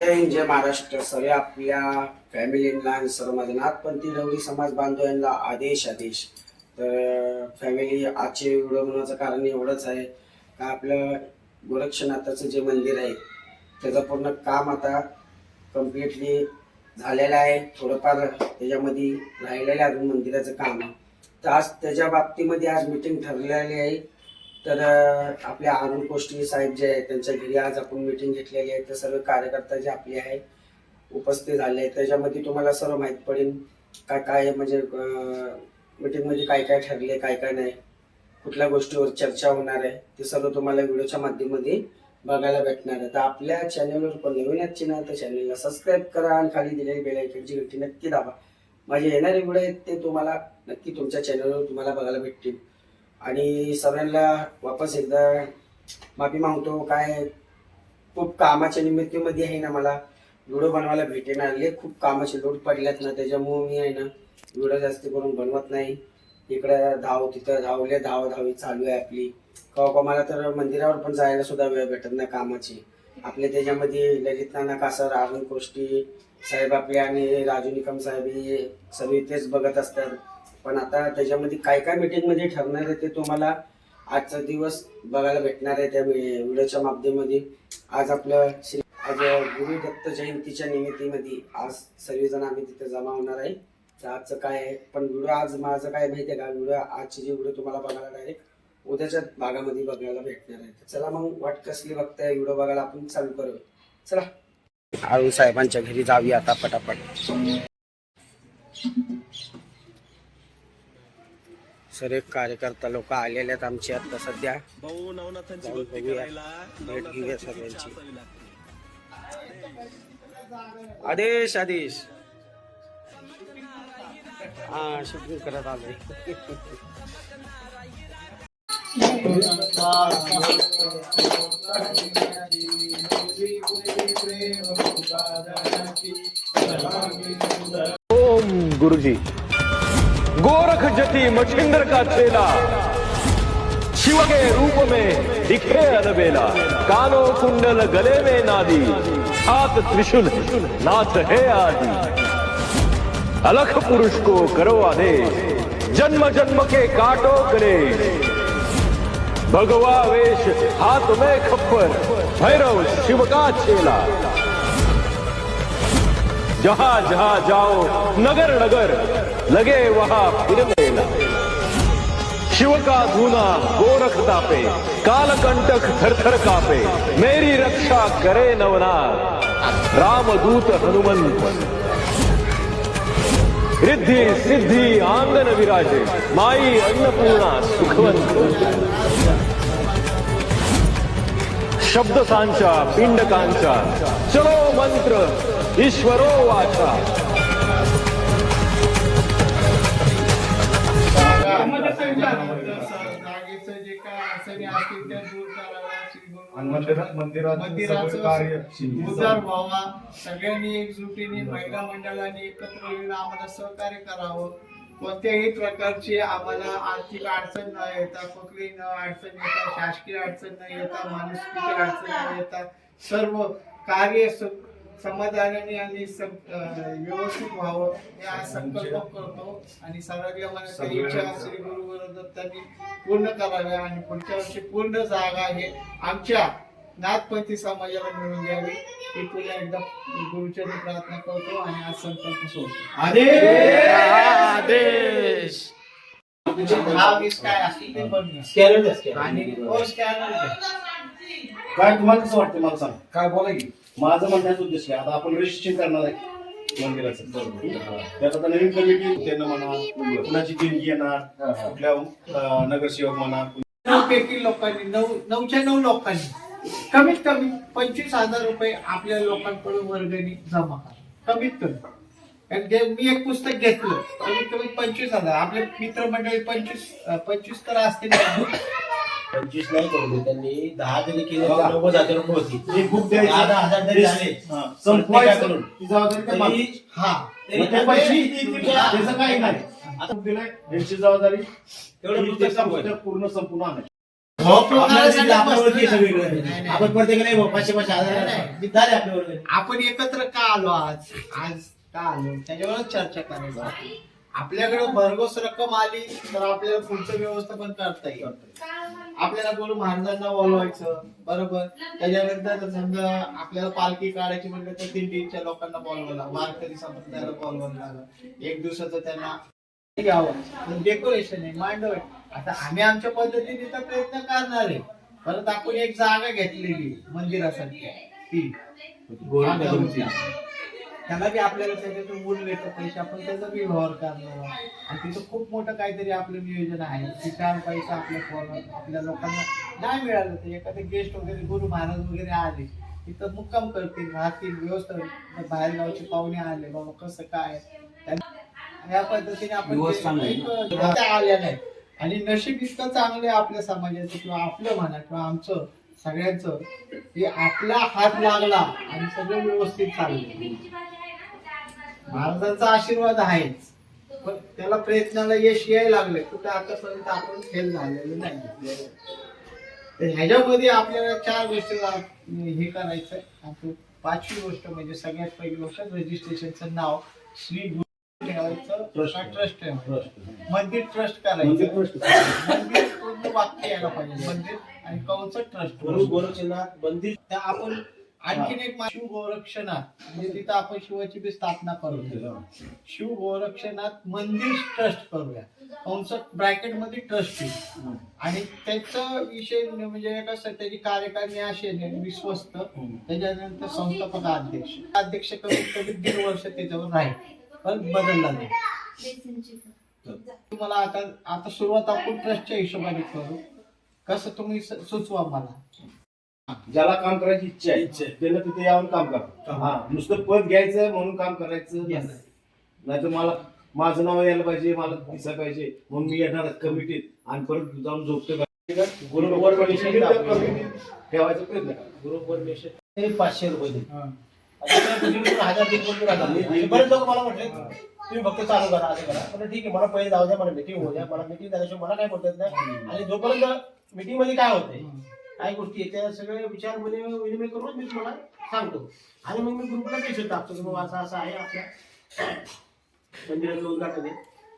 जय हिंद जय महाराष्ट्र. सर्व आपल्या फॅमिलींना आणि सर्व माझ्या नाथपंथी डवरी समाज बांधवांना आदेश आदेश. तर फॅमिली आजचे व्हिडिओ बनवण्याचं कारण एवढंच आहे का आपलं गोरक्षनाथाचं जे मंदिर आहे त्याचं पूर्ण काम आता कम्प्लिटली झालेलं आहे. थोडंफार त्याच्यामध्ये राहिलेलं आहे अजून मंदिराचं काम. तर आज त्याच्या बाबतीमध्ये आज मीटिंग ठरलेली आहे. तर आपल्या अरुण कोष्टी साहेब जे आहेत त्यांच्या घरी आज आपण मीटिंग घेतलेली आहे. तर सर्व कार्यकर्ता जे आपले आहे उपस्थित झाले आहेत. त्याच्यामध्ये तुम्हाला सर्व माहीत पडेल काय काय म्हणजे मीटिंगमध्ये काय काय ठरले काय काय नाही. कुठल्या गोष्टीवर चर्चा होणार आहे ते सर्व तुम्हाला व्हिडिओच्या माध्यमामध्ये बघायला भेटणार आहे. तर आपल्या चॅनलवर पण नवीन आहेत ना तर चॅनलला सबस्क्राईब करा आणि खाली दिलेली बेल घंटी नक्की दाबा. माझे येणारे व्हिडिओ आहेत ते तुम्हाला नक्की तुमच्या चॅनलवर तुम्हाला बघायला भेटतील. आणि सगळ्यांना वापस एकदा माफी मागतो. काय खूप कामाच्या निमित्तामध्ये आहे ना मला. व्हिडिओ बनवायला भेटेना आले. खूप कामाचे लोड पडल्यात ना त्याच्यामुळे मी आहे ना व्हिडिओ जास्त करून बनवत नाही. इकडं धाव तिथं धावले धाव धावी चालू आहे आपली. कवा कवा मला तर मंदिरावर पण जायला सुद्धा वेळ भेटत नाही कामाची. आपले त्याच्यामध्ये ललित नाना कासर अरुण कोष्टी साहेब आपले आणि राजू निकम साहेब हे सगळे तेच बघत असतात. पण आता त्याच्यामध्ये काय काय मीटिंगमध्ये ठरणार आहे ते तुम्हाला आजचा दिवस बघायला भेटणार आहे त्या व्हिडिओच्या माध्यमामध्ये आज आपलं श्री आज गुरु दत्त जयंतीच्या निमित्तीमध्ये आज सर्वजण आम्ही तिथे जमा होणार आहे. तर आजचं काय आहे? पण व्हिडिओ आज माझं काय माहिती आहे का? व्हिडिओ आजची जी व्हिडिओ तुम्हाला बघायला डायरेक्ट उद्याच्या भागामध्ये बघायला भेटणार आहे. चला मग वाट कसली बघताय व्हिडिओ बघायला आपण चालू करू चला. आळू साहेबांच्या घरी जाऊया आता पटापट. सर एक कार्यकर्ता लोक आलेले आहेत आमचे आता सध्या भाऊ नवनाथांची जाऊन भक्ती बघूया. करायला भेट घेऊया नवनाथांची सगळ्यांची. दीक्षा असावी लागते. आदेश आदेश हा शूटिंग करत आलोय ओम गुरुजी गोरख जति मछिंद्र का चेला। शिव के रूप में दिखे अलबेला कानो कुंडल गले में नादी। हाथ त्रिशूल नाथ है आदि। अलख पुरुष को करो आदेश। जन्म जन्म के काटो गले। भगवा वेश हाथ में खप्पर। भैरव शिव का चेला। जहाँ जहाँ जाओ, नगर नगर, लगे वहाँ फिर मेला। शिव का धूना गोरख तापे, कालकंटक थर थर कापे, मेरी रक्षा करे नवनाथ, रामदूत हनुमंत। रिद्धि सिद्धि आँगन विराजे, माई अन्नपूर्णा सुखवंत। शब्द सांचा, पिंड कांचा, चलो मंत्र। ईश्वरो वाचा. उद्धार व्हावा. सगळ्यांनी एकजुटीने महिला मंडळाने एकत्र येऊन आम्हाला सहकार्य करावं. कोणत्याही प्रकारची आम्हाला आर्थिक अडचण न येता कुठलीही न अडचण येता शासकीय अडचण न येता माणुसकीची अडचण न येता सर्व कार्य समाधानाने आणि व्यवस्थित व्हावं हे आज संकल्प करतो. आणि सगळ्या मनाच्या इच्छा श्री गुरु गुरुदत्तांनी पूर्ण कराव्या आणि पुढच्या वर्षी पूर्ण जागा हे आमच्या नाथपंथी समाजाला मिळून द्यावी. ही पुन्हा एकदा गुरुचरणी प्रार्थना करतो आणि आज संकल्प सोडतो. आदेश! हा काय तुम्हाला कसं वाटतं? मला सांग. काय बोला की? माझं म्हणण्याचं उद्देश आता आपण रजिस्ट्रेशन करणार आहे. मंदिराचं. त्यात आता नवीन कमिटी त्यांना म्हणा कुणाची देणगी येणार कुठल्या नगरसेवक म्हणा नऊ पैकी लोकांनी नऊ नऊच्या नऊ लोकांनी कमीत कमी पंचवीस हजार रुपये आपल्या लोकांकडून वर्गणी जमा करा. कमीत कमी. कारण मी एक पुस्तक घेतलं कमीत कमी पंचवीस हजार. आपले मित्रमंडळी पंचवीस पंचवीस तर असतील. पंचवीस नाही करू दे त्यांनी दहा जरी केले तर नव्वद हजार रुपये एक बुक दहा दहा हजार जरी झाले हा, करून. ती जबाबदारी त्या मागे. तरी हा तरी मग त्या पैसे त्यामध्ये- त्याचं काही नाही आता दिलंय यांची जबाबदारी तेवढं ती पुस्तक ते संपवायचं. पुस्तक पूर्ण संपूर्ण आणायचं आपल्याला. सगळीकडे. आपण प्रत्येक नाही भाऊ, पाचशे पाचशे हजार नाही, नाही. मी झाले आपल्या वर्गाने. आपण एकत्र का आलो आज आज का आलो त्याच्यावरच चर्चा करायची. आपल्याकडे भरघोस रक्कम आली तर आपल्याला पुढचं व्यवस्थापन करता येईल. आपल्याला गुरु महाराजांना बोलवायचं? बरोबर. त्याच्यानंतर समजा आपल्याला पालखी काढायची म्हटलं तर दिंडीच्या लोकांना बोलवायला वारकरी संप्रदायाला बोलवायला लागलं. एक दिवसाचं त्यांना घ्यावं. डेकोरेशन आहे मांडव आहे. आता आम्ही आमच्या पद्धतीने तर प्रयत्न करणार आहे. परत आपण एक जागा घेतलेली आहे मंदिरासाठी ती. त्याला बी आपल्याला त्याच्यातून मूल येतं पैसे आपण त्याचा बी व्यवहार करणार आणि तिथं खूप मोठं काहीतरी आपलं नियोजन आहे. की चार पैसा आपल्या पोराला- आपल्या लोकांना नाही मिळालं तर एखादे गेस्ट वगैरे गुरु महाराज वगैरे आले तिथं मुक्काम करतील राहतील व्यवस्था बाहेर गावचे पाहुणे आले बाबा कसं काय? त्यांना- या पद्धतीने आपण ते- आल्या नाही. आणि नशीब इतकं चांगलं आहे आपल्या समाजाचं किंवा आपलं म्हणा किंवा आमचं सगळ्यांचं की आपला हात लागला आणि सगळं व्यवस्थित चाललं महाराजांचा आशीर्वाद आहेच. पण त्याला प्रयत्नाला यश यायला लागले कुठं आतापर्यंत आपण फेल झालेलो नाही. तर ह्याच्यामध्ये आपल्याला चार गोष्टीला हे करायचं आपण पाचवी गोष्ट म्हणजे सगळ्यात पहिली गोष्ट रजिस्ट्रेशनचं नाव. श्री ठेवायचं. ट्रस्ट. मंदिर ट्रस्ट करायचं. मंदिर पूर्ण वाक्य यायला पाहिजे. मंदिर आणि कौच ट्रस्ट त्या आपण आणखीन एक शिव गोरक्षनाथ म्हणजे तिथं आपण शिवाची बी स्थापना करू शिव गोरक्षनाथ मंदिर ट्रस्ट करूया. कंस ब्रॅकेटमध्ये ट्रस्ट येईल. आणि त्याचा विषय म्हणजे कसं त्याची कार्यकारिणी अशी आहे विश्वस्त त्याच्यानंतर संस्थापक अध्यक्ष. अध्यक्ष कमीत कमी दीड वर्ष त्याच्यावर राहील. पण बदलला नाही. तुम्हाला आता आता सुरुवात आपण ट्रस्टच्या हिशोबाने करू. कसं तुम्ही सुचवा मला. ज्याला काम करायची इच्छा आहे इच्छा आहे. त्यानं तिथे यावं काम करा हा नुसतं पद घ्यायचं म्हणून काम करायचं Yes. नाही. तर मला माझं नाव यायला पाहिजे मला दिसायला पाहिजे म्हणून मी येणार कमिटीत आणि परत जाऊन झोपतो. ठेवायचा प्रयत्न करा. गुरु परमेश्वर ते पाचशे रुपये दे. हा. आता काय तुझ्याकडे पण हजार दीड कोटी राहतात. आणि बरेच लोक मला म्हटले तुम्ही फक्त चालू करा असं करा. पण ठीक आहे मला पहिले जाऊ द्या मला मिटिंग होऊ द्या. मला मिटिंग झाल्याशिवाय मला काय बोलतात नाही. आणि जोपर्यंत मिटिंगमध्ये काय होतंय काय गोष्टी आहेत त्या सगळे विचार विनिमय विनिमय करूनच मी तुम्हाला सांगतो. आणि मग मी ग्रुपला मेसेज टाकतो की बाबा असं असं आहे आपल्या मंदिराचं उद्घाटन आहे.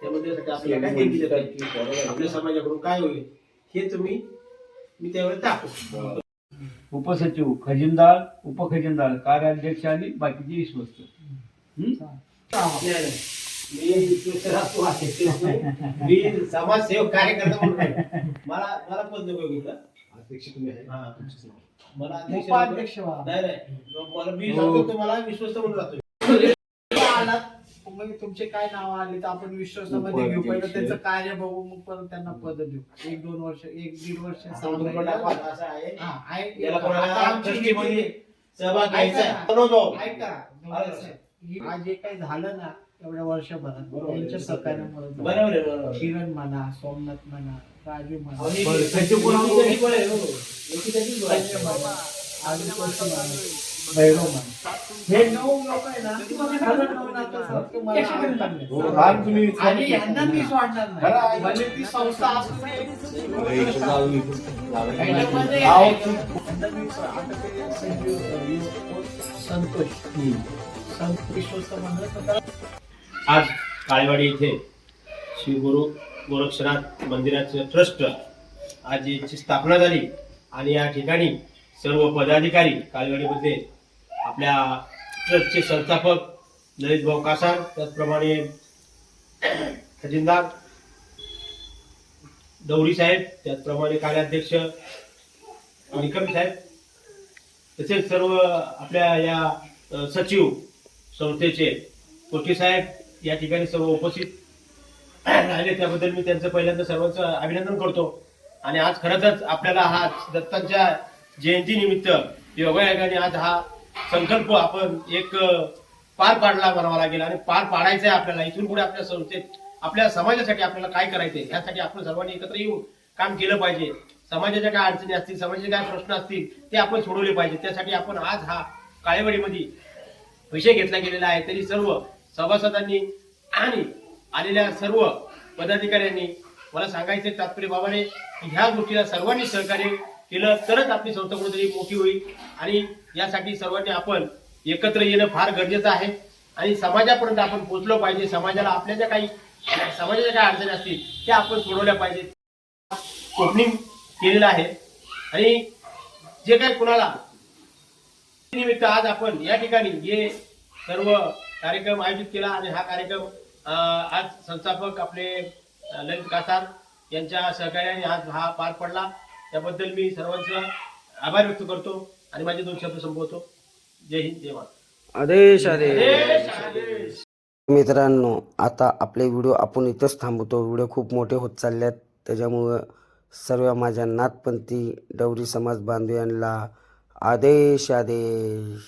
त्या मंदिरासाठी आपल्याला काय? आपल्या समाजाकडून काय होईल हे तुम्ही मी त्यावेळेस टाकतो. उपसचिव खजिनदार उपखजिनदार कार्याध्यक्ष आणि बाकीचे विश्वस्त. मी समाजसेवक कार्यकर्ता म्हणून. मला मला पद नको घेतलं अध्यक्ष तुम्ही आहे हा. मला अध्यक्ष उपाध्यक्ष व्हा. नाही नाही मला मी सांगतो तुम्हाला विश्वस्त म्हणून राहतो आलात मग तुमचे काय नाव आले तर आपण विश्वासामध्ये घेऊ पहिलं त्याचं कार्य बघू मग परत त्यांना पद देऊ एक दोन वर्ष एक दीड वर्ष सहा आपण महिने. दाखवा, असं आहे हा, आहे. याला आता कोणाला आमची ट्रस्टीमध्ये सहभाग ऐका घ्यायचा ना. आहे. बनवतो. ऐका ही- आज जे काही झालं ना एवढ्या वर्षभरात बरोबर. त्यांच्या सहकार्यामुळे झालं. बरोबर आहे, बरोबर आहे. किरण म्हणा सोमनाथ म्हणा हे नऊ लोक आहे ना लहान तुम्ही आणि यांना मी सोडणार नाही म्हणजे ती संस्था असू संतोष संत विश्वस्त म्हणलं आज काळेवाडी इथे श्री गुरु गोरक्षनाथ मंदिराचं ट्रस्ट आज याची स्थापना झाली. आणि या ठिकाणी सर्व पदाधिकारी काळेवाडीमध्ये आपल्या ट्रस्टचे संस्थापक ललित भाऊ कासार त्याचप्रमाणे खजिनदार दौरी साहेब त्याचप्रमाणे कार्याध्यक्ष निकम साहेब तसेच सर्व आपल्या या सचिव संस्थेचे कोटी साहेब या ठिकाणी सर्व उपस्थित राहिले त्याबद्दल मी त्यांचं पहिल्यांदा सर्वांचं अभिनंदन करतो. आणि आज खरंच आपल्याला हा दत्तांच्या जयंतीनिमित्त योगायोगाने आज हा संकल्प आपण एक पार पाडला म्हणावा लागेल. आणि पार पाडायचा आहे आपल्याला. इथून पुढे आपल्या संस्थेत आपल्या समाजासाठी आपल्याला काय करायचंय यासाठी आपण सर्वांनी एकत्र येऊन काम केलं पाहिजे. समाजाच्या काय अडचणी असतील समाजाचे काय प्रश्न असतील ते आपण सोडवले पाहिजे. त्यासाठी आपण आज हा काळेवाडीमध्ये विषय घेतला गेलेला आहे. तरी सर्व सभासदांनी आणि आलेल्या सर्व पदाधिकाऱ्यांनी मला सांगायचं तात्पर्य बाबाने की ह्या गोष्टीला सर्वांनी सहकार्य केलं तरच आपली संस्था कुठेतरी मोठी होईल. आणि यासाठी सर्वांनी आपण एकत्र येणं फार गरजेचं आहे. आणि समाजापर्यंत आपण पोहोचलो पाहिजे. समाजाला आपल्या ज्या काही समाजाच्या काही अडचणी असतील त्या आपण सोडवल्या पाहिजेत. ओपनिंग केलेलं आहे. आणि जे काही कुणाला निमित्त आज आपण या ठिकाणी हे सर्व कार्यक्रम आयोजित केला आणि हा कार्यक्रम आज संस्थापक आपले ललित कासार यांच्या सहकार्याने आज हा पार पडला. त्याबद्दल मी सर्वांचं आभार व्यक्त करतो आणि माझे दोन शब्द संपवतो. जय हिंद जय महाराष्ट्र आदेश आदेश. आदेश, आदेश. मित्रांनो आता आपले व्हिडिओ आपण इथंच थांबवतो. व्हिडिओ खूप मोठे होत चालले आहेत त्याच्यामुळं सर्व माझ्या नाथपंथी डवरी समाज बांधवांना आदेश आदेश.